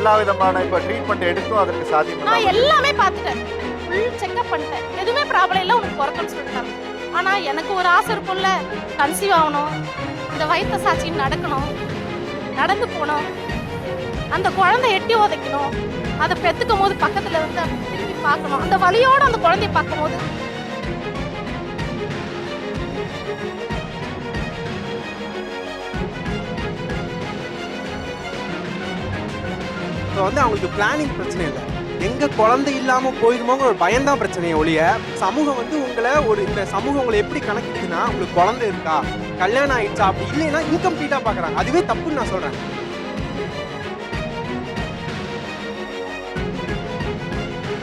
எல்லா விதமான இப்போ ட்ரீட்மெண்ட் எடுத்தும் அதற்கு சாத்தியம் நான் எல்லாமே பார்த்துட்டேன். ஃபுல் செக்அப் பண்ணிட்டேன். எதுவுமே ப்ராப்ளம் இல்லை உனக்கு பிறக்கணும்னு சொல்லிட்டாங்க. ஆனா எனக்கு ஒரு ஆசை இருக்கும்ல. கன்சீவ் ஆகணும். இந்த வயிற்ற சாட்சி நடக்கணும். நடந்து போகணும். அந்த குழந்தை எட்டி உதைக்கணும். அதை பெத்துக்கும் போது பக்கத்துல வந்து திரும்பி பார்க்கணும். அந்த வலியோட அந்த குழந்தைய பார்க்கும்போது இப்போ வந்து அவங்களுக்கு பிளானிங் பிரச்சனை இல்லை. எங்க குழந்தை இல்லாம போயிருமோங்கிற ஒரு பயம்தான் பிரச்சனையை ஒழிய சமூகம் வந்து உங்களை ஒரு இந்த சமூகம் உங்களை எப்படி கணக்கிடுதுன்னா உங்களுக்கு குழந்தை இருக்கா கல்யாணம் ஆயிடுச்சா அப்படி இல்லைன்னா இன்கம்ப்ளீட்டா பாக்குறாங்க அதுவே தப்புன்னு நான் சொல்றேன்.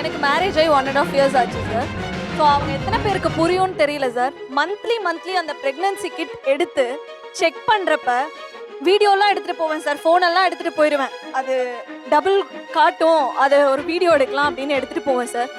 எனக்கு மேரேஜ் ஆகி ஒன் அண்ட் ஆஃப் இயர்ஸ் ஆச்சு சார் ஸோ அவங்க எத்தனை பேருக்கு புரியும்னு தெரியல சார் மந்த்லி மந்த்லி அந்த ப்ரெக்னன்சி கிட் எடுத்து செக் பண்ணுறப்ப வீடியோலாம் எடுத்துகிட்டு போவேன் சார் ஃபோனெல்லாம் எடுத்துகிட்டு போயிடுவேன். அது டபுள் காட்டும். அதை ஒரு வீடியோ எடுக்கலாம் அப்படின்னு எடுத்துகிட்டு போவேன் சார்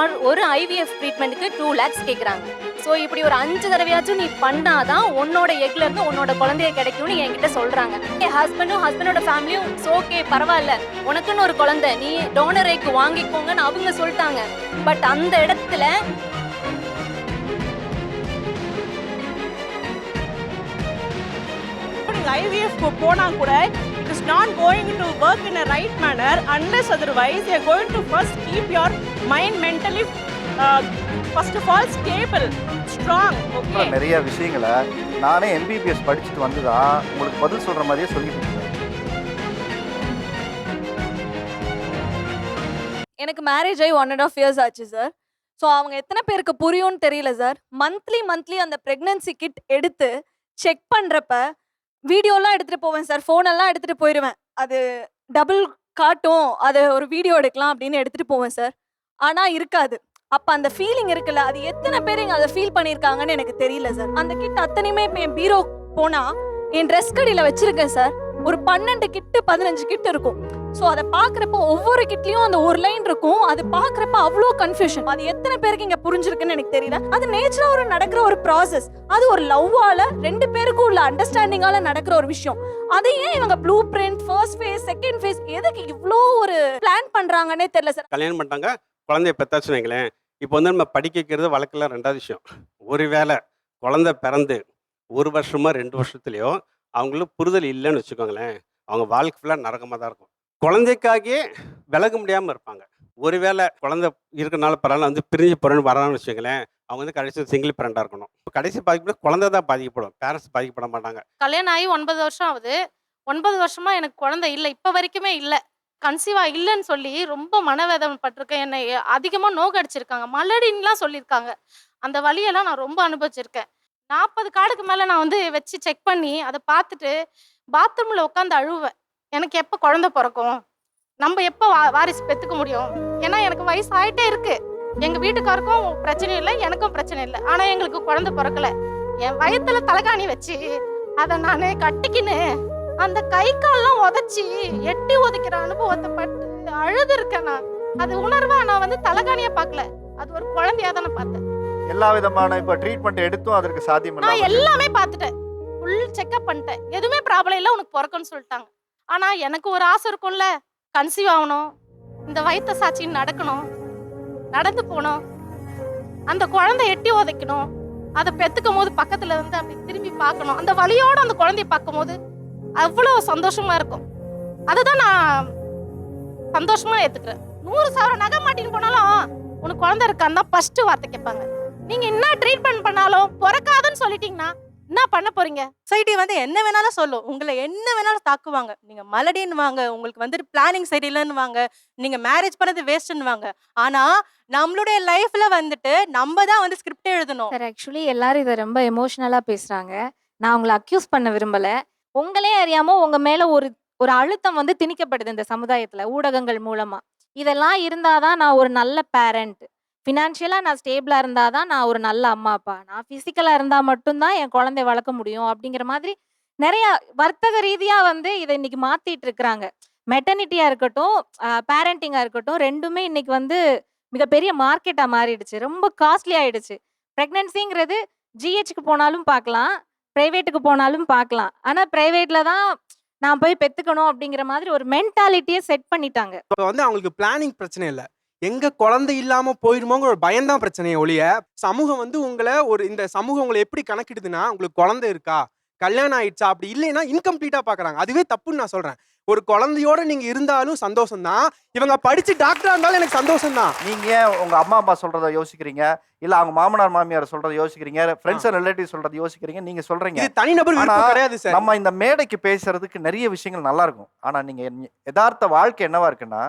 ஒன் ஒரு ஐவிஎஃப் ட்ரீட்மெண்ட்டுக்கு டூ லேக்ஸ் கேட்குறாங்க ஸோ இப்படி ஒரு அஞ்சு தடவையாச்சும் நீ பண்ணாதான் உன்னோட எக்ல இருந்து உன்னோட குழந்தைய கிடைக்கும்னு என்கிட்ட சொல்றாங்க. என் ஹஸ்பண்டும் ஹஸ்பண்டோட ஃபேமிலியும் ஓகே பரவாயில்ல. உனக்குன்னு ஒரு குழந்தை நீ டோனர் எக் வாங்கிக்கோங்கன்னு அவங்க சொல்லிட்டாங்க. பட் அந்த இடத்துல நீங்கள் ஐவிஎஃப் போனால் கூட it is not going to work in a right manner unless otherwise you going to first keep your mind mentally first of all stable strong நிறைய விஷயங்களை நானே எம்பிபிஎஸ் படிச்சுட்டு வந்து தான் உங்களுக்கு பதில் சொல்ற மாதிரியே சொல்லிட்டு எனக்கு மேரேஜ் ஆகி ஒன் அண்ட் ஆஃப் இயர்ஸ் ஆச்சு சார் ஸோ அவங்க எத்தனை பேருக்கு புரியும்னு தெரியல சார் மந்த்லி மந்த்லி அந்த ப்ரெக்னன்சி கிட் எடுத்து செக் பண்ணுறப்ப வீடியோலாம் எடுத்துகிட்டு போவேன் சார் ஃபோனெல்லாம் எடுத்துகிட்டு போயிடுவேன் அது டபுள் காட்டும். அதை ஒரு வீடியோ எடுக்கலாம் அப்படின்னு எடுத்துகிட்டு போவேன் சார் ஆனால் இருக்காது. அப்போ அந்த ஃபீலிங் இருக்குல்ல அது எத்தனை பேர் இங்கே அதை ஃபீல் பண்ணியிருக்காங்கன்னு எனக்கு தெரியல சார் அந்த கிட் அத்தனையுமே இப்போ என் பீரோ போனால் என் ட்ரெஸ் கடையில் வச்சுருக்கேன் சார் ஒரு பன்னெண்டு கிட்டு பதினஞ்சு கிட்டு இருக்கும். ஸோ அதை பார்க்குறப்ப ஒவ்வொரு கிட்லேயும் அந்த ஒரு லைன் இருக்கும். அது பார்க்குறப்ப அவ்வளோ கன்ஃபியூஷன் அது எத்தனை பேருக்கு இங்கே புரிஞ்சிருக்குன்னு எனக்கு தெரியல. அது நேச்சராக ஒரு நடக்கிற ஒரு ப்ராசஸ் அது ஒரு லவ்வால ரெண்டு பேருக்கும் உள்ள அண்டர்ஸ்டாண்டிங்கால நடக்கிற ஒரு விஷயம். அதை ஏன் இவங்க blueprint first phase second phase எதுக்கு இவ்வளோ ஒரு பிளான் பண்ணுறாங்கன்னே தெரியல சார் கல்யாணம் பண்ணிட்டாங்க. குழந்தைய பெத்தாச்சுன்னு வைங்களேன். இப்போ வந்து நம்ம படிக்க வைக்கிறது வழக்கில் ரெண்டாவது விஷயம். ஒரு வேளை குழந்தை பிறந்து ஒரு வருஷமோ ரெண்டு வருஷத்துலையோ அவங்களுக்கு புரிதல் இல்லைன்னு வச்சுக்கோங்களேன் அவங்க வாழ்க்கை ஃபுல்லாக நரகமாக தான் இருக்கும். குழந்தைக்காகவே விலக முடியாமல் இருப்பாங்க. ஒருவேளை குழந்தை இருக்கனால பரவாயில்ல வந்து பிரிஞ்சு போகிறேன்னு வரான்னு வச்சுக்கோங்களேன் அவங்க வந்து கடைசி சிங்கிள் பிறண்டாக இருக்கணும். இப்போ கடைசி பாதிக்கப்பட குழந்தை தான் பாதிக்கப்படும். பேரண்ட்ஸ் பாதிக்கப்பட மாட்டாங்க. கல்யாணம் ஆகி ஒன்பது வருஷம் ஆகுது. ஒன்பது வருஷமா எனக்கு குழந்தை இல்லை. இப்போ வரைக்குமே இல்லை. கன்சீவாக இல்லைன்னு சொல்லி ரொம்ப மனவேதம் பட்டிருக்கேன் என்னை அதிகமாக நோக்கடிச்சிருக்காங்க. மலடின்லாம் சொல்லியிருக்காங்க. அந்த வழியெல்லாம் நான் ரொம்ப அனுபவிச்சிருக்கேன். நாற்பது கார்டுக்கு மேலே நான் வந்து வச்சு செக் பண்ணி அதை பார்த்துட்டு பாத்ரூமில் உட்காந்து அழுவேன். எனக்கு எப்போ குழந்தை பிறக்கும்? நம்ம எப்போ வா வாரிசு பெற்றுக்க முடியும்? ஏன்னா எனக்கு வயசு ஆகிட்டே இருக்கு. எங்கள் வீட்டுக்காருக்கும் பிரச்சனை இல்லை எனக்கும் பிரச்சனை இல்லை. ஆனால் எங்களுக்கு குழந்தை பிறக்கல. என் வயத்துல தலைகாணி வச்சு அதை நான் கட்டிக்கின்னு அந்த கை கால்லாம் உதச்சி எட்டி உதைக்கிற அனுபவத்தை பட்டு அழுது இருக்கேன் நான். அது உணர்வா நான் வந்து தலைகாணியை பார்க்கல அது ஒரு குழந்தையா தானே பார்த்தேன். எல்லா விதமான இப்போ ட்ரீட்மெண்ட் எடுத்தும் அதற்கு சாத்தியம் நான் எல்லாமே பார்த்துட்டேன். ஃபுல் செக்அப் பண்ணிட்டேன். எதுவுமே ப்ராப்ளம் இல்லை உனக்கு பிறக்கும்னு சொல்லிட்டாங்க. ஆனா எனக்கு ஒரு ஆசை இருக்கும்ல. கன்சீவ் ஆகணும். இந்த வயிற்ற சாட்சி நடக்கணும். நடந்து போகணும். அந்த குழந்தை எட்டி உதைக்கணும். அதை பெத்துக்கும் போது பக்கத்துல வந்து அப்படி திரும்பி பார்க்கணும். அந்த வலியோட அந்த குழந்தைய பார்க்கும்போது அவ்வளோ சந்தோஷமா இருக்கும். அதுதான் நான் சந்தோஷமா ஏத்துக்கிறேன். நூறு சவரம் நகை மாட்டின்னு போனாலும் உனக்கு குழந்தை இருக்கான்னு தான் ஃபர்ஸ்ட் வார்த்தை கேட்பாங்க. நீங்க என்ன ட்ரீட்மெண்ட் பண்ணாலும் பிறக்காதுன்னு சொல்லிட்டீங்கன்னா என்ன பண்ண போறீங்க? சொசைட்டி வந்து என்ன வேணாலும் சொல்லும். உங்களை என்ன வேணாலும் தாக்குவாங்க. நீங்க மலடின்னு வாங்க உங்களுக்கு வந்துட்டு பிளானிங் சரியில்லைன்னு வாங்க நீங்க மேரேஜ் பண்ணது வேஸ்ட்னு வாங்க. ஆனா நம்மளுடைய லைஃப்ல வந்துட்டு நம்ம தான் வந்து ஸ்கிரிப்ட் எழுதணும். சார் ஆக்சுவலி எல்லாரும் இதை ரொம்ப எமோஷ்னலாக பேசுகிறாங்க நான் உங்களை அக்யூஸ் பண்ண விரும்பலை. உங்களே அறியாமல் உங்கள் மேலே ஒரு ஒரு அழுத்தம் வந்து திணிக்கப்படுது இந்த சமுதாயத்தில் ஊடகங்கள் மூலமாக இதெல்லாம் இருந்தால் தான் நான் ஒரு நல்ல பேரண்ட் ஃபினான்ஷியலாக நான் ஸ்டேபிளாக இருந்தால் தான் நான் ஒரு நல்ல அம்மா அப்பா. நான் ஃபிசிக்கலாக இருந்தால் மட்டும்தான் என் குழந்தைய வளர்க்க முடியும் அப்படிங்கிற மாதிரி நிறையா வர்த்தக ரீதியாக வந்து இதை இன்னைக்கு மாற்றிட்டு இருக்கிறாங்க. மெட்டர்னிட்டியாக இருக்கட்டும் பேரண்டிங்காக இருக்கட்டும் ரெண்டுமே இன்னைக்கு வந்து மிகப்பெரிய மார்க்கெட்டாக மாறிடுச்சு. ரொம்ப காஸ்ட்லி ஆயிடுச்சு. ப்ரெக்னென்சிங்கிறது ஜிஹெச்சுக்கு போனாலும் பார்க்கலாம் ப்ரைவேட்டுக்கு போனாலும் பார்க்கலாம். ஆனால் ப்ரைவேட்டில் தான் நான் போய் பெற்றுக்கணும் அப்படிங்கிற மாதிரி ஒரு மென்டாலிட்டியை செட் பண்ணிட்டாங்க. இப்போ வந்து அவங்களுக்கு பிளானிங் பிரச்சனை இல்லை. எங்க குழந்தை இல்லாம போயிருமோங்கிற ஒரு பயம்தான் பிரச்சனையே ஒழிய சமூகம் வந்து உங்களை ஒரு இந்த சமூகம் உங்களை எப்படி கணக்கிடுதுன்னா உங்களுக்கு குழந்தை இருக்கா கல்யாணம் ஆயிடுச்சா அப்படி இல்லைன்னா இன்கம்ப்ளீட்டா பாக்குறாங்க. அதுவே தப்புன்னு நான் சொல்றேன். ஒரு குழந்தையோட நீங்க இருந்தாலும் சந்தோஷம் தான் இவங்க படிச்சு டாக்டரா இருந்தாலும் எனக்கு சந்தோஷம் தான் நீங்க உங்க அம்மா அப்பா சொல்றத யோசிக்கிறீங்க. இல்ல அவங்க மாமனார் மாமியார் சொல்றத யோசிக்கிறீங்க. ஃப்ரெண்ட்ஸ் அண்ட் ரிலேட்டிவ் சொல்றத யோசிக்கிறீங்க. நீங்க சொல்றீங்க. இது தனிநபர் கிடையாது சார். நம்ம இந்த மேடைக்கு பேசுறதுக்கு நிறைய விஷயங்கள் நல்லா இருக்கும். ஆனா நீங்க யதார்த்த வாழ்க்கை என்னவா இருக்குன்னா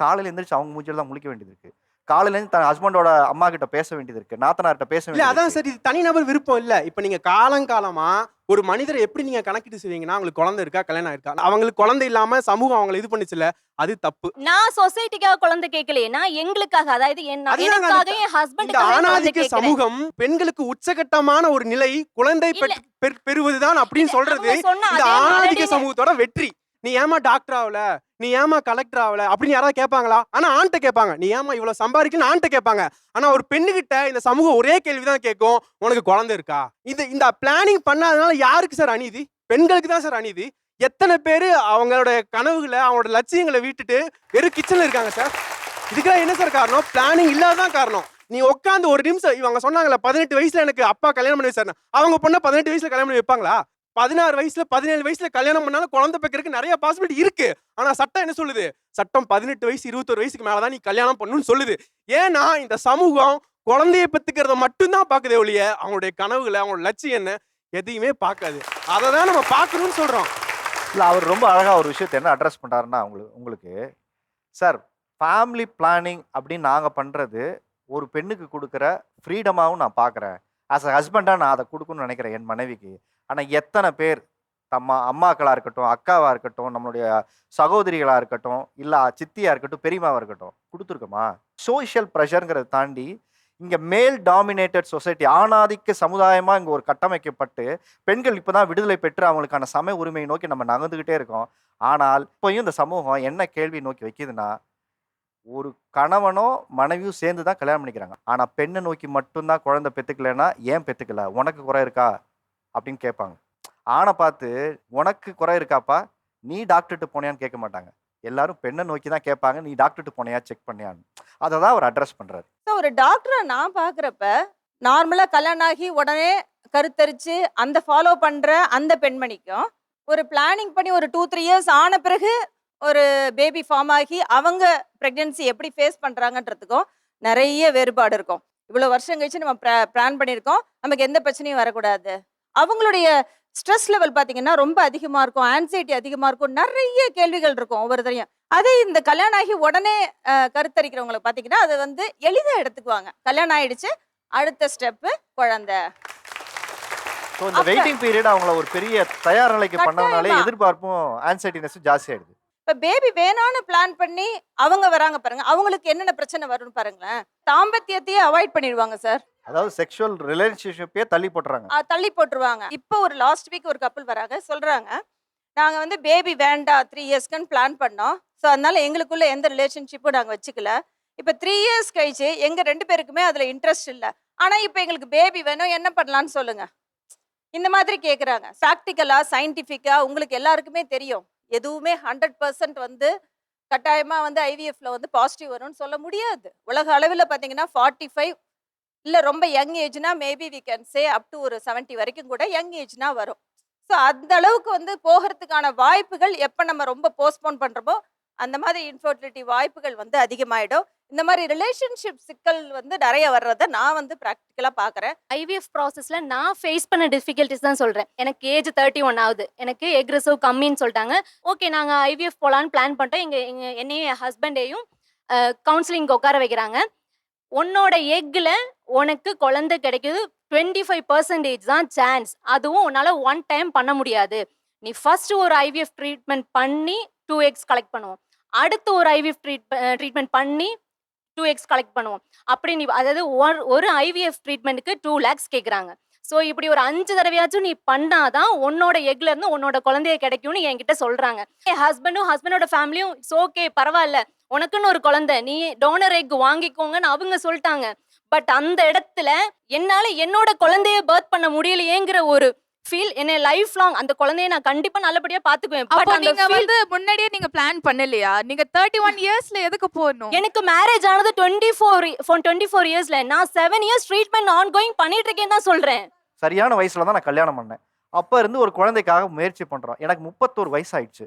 காலையில எந்திரிச்சு அவங்க மூஞ்சில தான் முழிக்க வேண்டியது இருக்கு. காலையில இருந்து தன் ஹஸ்பண்டோட அம்மா கிட்ட பேச வேண்டியது இருக்கு. நாத்தனார்கிட்ட பேச இல்ல வேண்டியது அதான். சார் இது தனிநபர் விருப்பம் இல்ல. இப்ப நீங்க காலங்காலமா ஒரு மனிதரை எப்படி நீங்க கணக்கிட்டு செய்வீங்கன்னா அவங்களுக்கு குழந்தை இருக்கா கல்யாணம் இருக்கா? அவங்களுக்கு குழந்தை இல்லாம சமூகம் அவங்களை இது பண்ணுச்சுல அது தப்பு. நான் சொசைட்டிக்காக குழந்தை கேட்கலையே எங்களுக்காக அதாவது எனக்காக என் குழந்தை ஆணாதிக்க சமூகம் பெண்களுக்கு உச்சகட்டமான ஒரு நிலை குழந்தை பெறுவதுதான் அப்படின்னு சொல்றது இந்த ஆணாதிக்க சமூகத்தோட வெற்றி. நீ ஏமா டாக்டர் ஆகல நீ ஏமா கலெக்டர் ஆகல அப்படின்னு யாராவது கேட்பாங்களா? ஆனா ஆண்ட்ட கேட்பாங்க. நீ ஏமா இவ்வளவு சம்பாதிக்கணும்னு ஆண்ட்ட கேட்பாங்க. ஆனா ஒரு பெண்ணுகிட்ட இந்த சமூகம் ஒரே கேள்விதான் கேட்கும். உனக்கு குழந்தை இருக்கா? இது இந்த பிளானிங் பண்ணாதனால யாருக்கு சார் அநீதி? பெண்களுக்கு தான் சார் அநீதி. எத்தனை பேர் அவங்களோட கனவுகளை அவங்களோட லட்சியங்களை விட்டுட்டு வெறும் கிச்சனில் இருக்காங்க சார். இதுக்கெல்லாம் என்ன சார் காரணம்? பிளானிங் இல்லாதான் காரணம். நீ உட்காந்து ஒரு நிமிஷம் இவங்க சொன்னாங்களே பதினெட்டு வயசுல எனக்கு அப்பா கல்யாணம் பண்ணி வச்சாரு அவங்க பொண்ணை பதினெட்டு வயசுல கல்யாணம் பண்ணி வைப்பாங்களா? பதினாறு வயசுல பதினேழு வயசுல கல்யாணம் பண்ணாலும் குழந்தை பெக்கிறதுக்கு நிறைய பாசிபிலிட்டி இருக்கு. ஆனா சட்டம் என்ன சொல்லுது? சட்டம் பதினெட்டு வயசு இருபத்தொரு வயசுக்கு மேலதான் நீ கல்யாணம் பண்ணணும்னு சொல்லுது. ஏன்னா இந்த சமூகம் குழந்தைய பெத்துக்கிறத மட்டும்தான் பாக்குதே ஒழிய அவங்களுடைய கனவுகளை அவங்களோட லட்சியம் என்ன? எதையுமே பார்க்காது. அதை தான் நம்ம பார்க்கணும்னு சொல்றோம். இல்லை அவர் ரொம்ப அழகாக ஒரு விஷயத்தை என்ன அட்ரஸ் பண்ணுறாருன்னா உங்களுக்கு உங்களுக்கு சார் ஃபேமிலி பிளானிங் அப்படின்னு நாங்கள் பண்ணுறது ஒரு பெண்ணுக்கு கொடுக்குற ஃப்ரீடமாகவும் நான் பார்க்குறேன். ஆஸ் அ ஹஸ்பண்டாக நான் அதை கொடுக்கணும்னு நினைக்கிறேன் என் மனைவிக்கு. ஆனால் எத்தனை பேர் தம்மா அம்மாக்களாக இருக்கட்டும் அக்காவாக இருக்கட்டும் நம்மளுடைய சகோதரிகளாக இருக்கட்டும் இல்லை சித்தியாக இருக்கட்டும் பெரியமாவாக இருக்கட்டும் கொடுத்துருக்கோமா? சோஷியல் ப்ரெஷருங்கிறத தாண்டி இங்கே மேல் டாமினேட்டட் சொசைட்டி ஆணாதிக்க சமுதாயமாக இங்கே ஒரு கட்டமைக்கப்பட்டு பெண்கள் இப்போ தான் விடுதலை பெற்று அவங்களுக்கான சம உரிமையை நோக்கி நம்ம நகர்ந்துக்கிட்டே இருக்கோம். ஆனால் இப்போயும் இந்த சமூகம் என்ன கேள்வி நோக்கி வைக்குதுன்னா ஒரு கணவனோ மனைவியும் சேர்ந்து தான் கல்யாணம் பண்ணிக்கிறாங்க. ஆனால் பெண்ணை நோக்கி மட்டும்தான் குழந்தை பெற்றுக்கலைன்னா ஏன் பெற்றுக்கல உனக்கு குறை இருக்கா? அப்படின்னு கேட்பாங்க. ஆணை பார்த்து உனக்கு குறை இருக்காப்பா? நீ டாக்டர்கிட்ட போனியான்னு கேட்க மாட்டாங்க. எல்லாரும் பெண்ணை நோக்கி தான் கேட்பாங்க. நீ டாக்டர்கிட்ட போனியா செக் பண்ணியான்னு. அதை தான் அவர் அட்ரஸ் பண்ணுறாரு ஸோ ஒரு டாக்டரை நான் பார்க்குறப்ப நார்மலாக கல்யாணம் ஆகி உடனே கருத்தரித்து அந்த ஃபாலோ பண்ணுற அந்த பெண்மணிக்கும் ஒரு பிளானிங் பண்ணி ஒரு டூ த்ரீ இயர்ஸ் ஆன பிறகு ஒரு பேபி ஃபார்ம் ஆகி அவங்க ப்ரெக்னென்சி எப்படி ஃபேஸ் பண்ணுறாங்கன்றதுக்கும் நிறைய வேறுபாடு இருக்கும். இவ்வளோ வருஷம் கழிச்சு நம்ம பிளான் பண்ணியிருக்கோம். நமக்கு எந்த பிரச்சனையும் வரக்கூடாது. அவங்களுடைய ஸ்ட்ரெஸ் லெவல் பார்த்தீங்கன்னா ரொம்ப அதிகமாக இருக்கும் ஆன்சைட்டி அதிகமாக இருக்கும் நிறைய கேள்விகள் இருக்கும் ஒவ்வொருத்தரையும். அதே இந்த கல்யாணம் ஆகி உடனே கருத்தரிக்கிறவங்களை பார்த்தீங்கன்னா அது வந்து எளிதாக எடுத்துக்குவாங்க. கல்யாணம் ஆயிடுச்சு அடுத்த ஸ்டெப்பு குழந்தை. ஸோ இந்த வெயிட்டிங் பீரியட் அவங்கள ஒரு பெரிய தயார் நிலைக்கு பண்ணதுனாலே. எதிர்பார்ப்பும் ஆன்சைட்டினஸும் ஜாஸ்தி ஆயிடுது. இப்போ பேபி வேணான்னு பிளான் பண்ணி அவங்க வராங்க பாருங்க அவங்களுக்கு என்னென்ன பிரச்சனை வரும்னு பாருங்களேன். தாம்பத்தியத்தையே அவாய்ட் பண்ணிடுவாங்க சார் அதாவது செக்ஷுவல் ரிலேஷன்ஷிப்பே தள்ளி போட்டுறாங்க. தள்ளி போட்டுருவாங்க. இப்போ ஒரு லாஸ்ட் வீக் ஒரு கப்பல் வராங்க சொல்றாங்க நாங்க வந்து பேபி வேண்டாம் த்ரீ இயர்ஸ்க்குன்னு பிளான் பண்ணோம். ஸோ அதனால எங்களுக்குள்ள எந்த ரிலேஷன்ஷிப்பும் நாங்கள் வச்சுக்கல. இப்போ த்ரீ இயர்ஸ் கழிச்சு எங்க ரெண்டு பேருக்குமே அதுல இன்ட்ரெஸ்ட் இல்லை. ஆனா இப்போ எங்களுக்கு பேபி வேணும் என்ன பண்ணலாம்னு சொல்லுங்க. இந்த மாதிரி கேட்குறாங்க ப்ராக்டிக்கலா சயின்டிஃபிக்கா உங்களுக்கு எல்லாருக்குமே தெரியும். எதுவுமே ஹண்ட்ரட் பர்சன்ட் வந்து கட்டாயமா வந்து ஐவிஎஃப்ல வந்து பாசிட்டிவ் வரும்னு சொல்ல முடியாது. உலக அளவில் பார்த்தீங்கன்னா ஃபார்ட்டி ஃபைவ் இல்லை ரொம்ப young ஏஜ்னா maybe we can say up to ஒரு 70 வரைக்கும் கூட யங் ஏஜ்னா வரும். ஸோ அந்த அளவுக்கு வந்து போகிறதுக்கான வாய்ப்புகள் எப்போ நம்ம ரொம்ப போஸ்ட்போன் பண்ணுறோமோ அந்த மாதிரி இன்ஃபர்டிலிட்டி வாய்ப்புகள் வந்து அதிகமாயிடும். இந்த மாதிரி ரிலேஷன்ஷிப் சிக்கல் வந்து நிறைய வர்றதை நான் வந்து ப்ராக்டிக்கலாக பார்க்குறேன் ஐவிஎஃப் ப்ராசஸில் நான் ஃபேஸ் பண்ண டிஃபிகல்ட்டிஸ் தான் சொல்கிறேன் எனக்கு ஏஜ் தேர்ட்டி ஒன் ஆகுது. எனக்கு எக் ரிசர்வ் கம்மின்னு சொல்லிட்டாங்க. ஓகே நாங்கள் ஐவிஎஃப் போகலான்னு பிளான் பண்ணிட்டோம் எங்கள் எங்கள் என்னையும் என் ஹஸ்பண்டையும் கவுன்சிலிங் உட்கார வைக்கிறாங்க. உன்னோட எக்கில் உனக்கு குழந்தை கிடைக்குது டுவெண்ட்டி ஃபைவ் பர்சன்டேஜ் தான் சான்ஸ் அதுவும் உன்னால் ஒன் டைம் பண்ண முடியாது. நீ ஃபர்ஸ்ட் ஒரு ஐவிஎஃப் ட்ரீட்மெண்ட் பண்ணி டூ எக்ஸ் கலெக்ட் பண்ணுவோம். அடுத்து ஒரு ஐவிஎஃப் ட்ரீட் ட்ரீட்மெண்ட் பண்ணி டூ எக்ஸ் கலெக்ட் பண்ணுவோம். அப்படி நீ அதாவது ஒரு ஒரு ஐவிஎஃப் ட்ரீட்மெண்ட்டுக்கு டூ லேக்ஸ் கேட்குறாங்க ஸோ இப்படி ஒரு அஞ்சு தடவையாச்சும் நீ பண்ணாதான் உன்னோட எக்ல இருந்து உன்னோட குழந்தைய கிடைக்கும்னு என்கிட்ட சொல்றாங்க. என் ஹஸ்பண்டும் ஹஸ்பண்டோட ஃபேமிலியும் இட்ஸ் ஓகே பரவாயில்ல. உனக்குன்னு ஒரு குழந்தை. நீ டோனர் எக் வாங்கிக்கோங்கன்னு அவங்க சொல்லிட்டாங்க. பட் அந்த இடத்துல என்னால என்னோட குழந்தைய பர்த் பண்ண முடியலையேங்கிற ஒரு ஃபீல் என்னை லைஃப் லாங் அந்த குழந்தைய நான் கண்டிப்பா நல்லபடியா பாத்துக்குவேன். அப்போ பட் அந்த நீங்க வந்து முன்னாடியே நீங்க பிளான் பண்ணலையா? நீங்க தேர்ட்டி ஒன் இயர்ஸ்ல எதுக்கு போகணும்? எனக்கு மேரேஜ் ஆனது டுவெண்ட்டி ஃபோர் டுவெண்ட்டி ஃபோர் இயர்ஸ்ல நான் seven years treatment ongoing பண்ணிட்டு இருக்கேன்னு தான் சொல்றேன். சரியான வயசுல தான் நான் கல்யாணம் பண்ணேன். அப்போ இருந்து ஒரு குழந்தைக்காக முயற்சி பண்றோம். எனக்கு முப்பத்தோரு வயசு ஆயிடுச்சு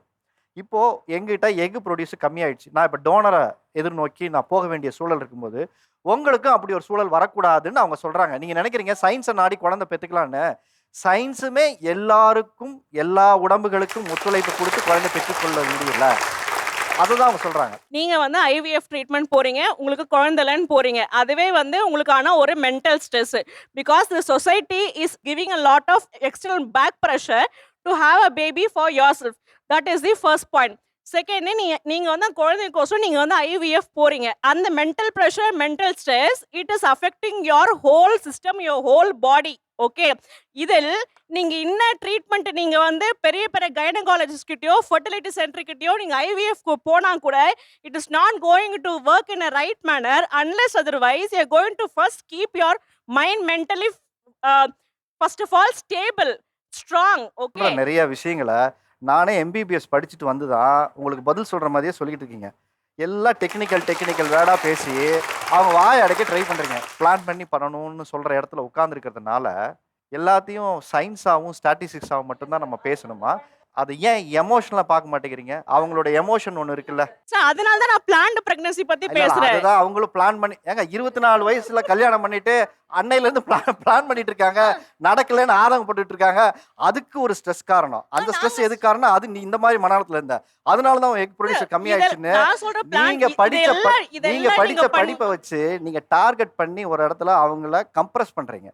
இப்போது எங்கிட்ட எக் ப்ரொடியூஸ் கம்மியாயிடுச்சு. நான் இப்போ டோனரை எதிர்நோக்கி நான் போக வேண்டிய சூழல் இருக்கும்போது உங்களுக்கும் அப்படி ஒரு சூழல் வரக்கூடாதுன்னு அவங்க சொல்கிறாங்க நீங்கள் நினைக்கிறீங்க சயின்ஸை நாடி குழந்தை பெற்றுக்கலான்னு சயின்ஸுமே எல்லாருக்கும் எல்லா உடம்புகளுக்கும் ஒத்துழைப்பு கொடுத்து குழந்தை பெற்றுக்கொள்ள முடியல அதுதான் அவங்க சொல்றாங்க. நீங்க வந்து ஐவிஎஃப் ட்ரீட்மெண்ட் போறீங்க உங்களுக்கு குழந்தைலன்னு போறீங்க. அதுவே வந்து உங்களுக்கான ஒரு mental stress because the society is giving a lot of external back pressure to have a baby for yourself that is the first point second நீங்க நீங்க வந்து குழந்தைக்கோசரம் நீங்க வந்து ஐவிஎஃப் போறீங்க. அந்த mental pressure mental stress it is affecting your whole system your whole body okay இதில் நீங்க இன்ன ட்ரீட்மெண்ட் நீங்க வந்து பெரிய பெரிய கைனகாலஜிஸ்ட் கிட்டயோ ஃபர்டிலிட்டி சென்டர் கிட்டயோ நீங்க ஐவிஎஃப் போனா கூட not going to work in a right manner unless otherwise you're going to first keep your mind mentally uh, first of all stable strong. okay? சொல்ற நிறைய விஷயங்களை நானே எம்பிபிஎஸ் படிச்சுட்டு வந்து தான் உங்களுக்கு பதில் சொல்கிற மாதிரியே சொல்லிக்கிட்டு இருக்கீங்க. எல்லாம் டெக்னிக்கல் டெக்னிக்கல் வேர்டாக பேசி அவங்க வாய் அடைக்க ட்ரை பண்ணுறீங்க பிளான் பண்ணி பண்ணணும்னு சொல்கிற இடத்துல உட்காந்துருக்கிறதுனால எல்லாத்தையும் சயின்ஸாகவும் ஸ்டாட்டிஸ்டிக்ஸாகவும் மட்டும்தான் நம்ம பேசணுமா? அது ஏன் எமோஷனலாக பார்க்க மாட்டேங்கிறீங்க? அவங்களோட எமோஷன் ஒன்று இருக்குல்ல. So, அதனால தான் நான் பிளான்ட் பிரெக்னன்சி பத்தி பேசுறேன். அதுதான் அவங்களும் பிளான் பண்ணி ஏங்க இருபத்தி நாலு வயசுல கல்யாணம் பண்ணிட்டு அன்னையில இருந்து பிளான் பிளான் பண்ணிட்டு இருக்காங்க. நடக்கலைன்னு ஆதங்கப்பட்டுட்டு இருக்காங்க. அதுக்கு ஒரு ஸ்ட்ரெஸ் காரணம். அந்த ஸ்ட்ரெஸ் எது காரணம் அது நீ இந்த மாதிரி மனநலத்துல இருந்த. அதனால தான் எக் ப்ரொடியூசர் கம்மி ஆயிடுச்சுன்னு நீங்க படிச்ச நீங்க படிச்ச படிப்பை வச்சு நீங்க டார்கெட் பண்ணி ஒரு இடத்துல அவங்கள கம்ப்ரஸ் பண்றீங்க.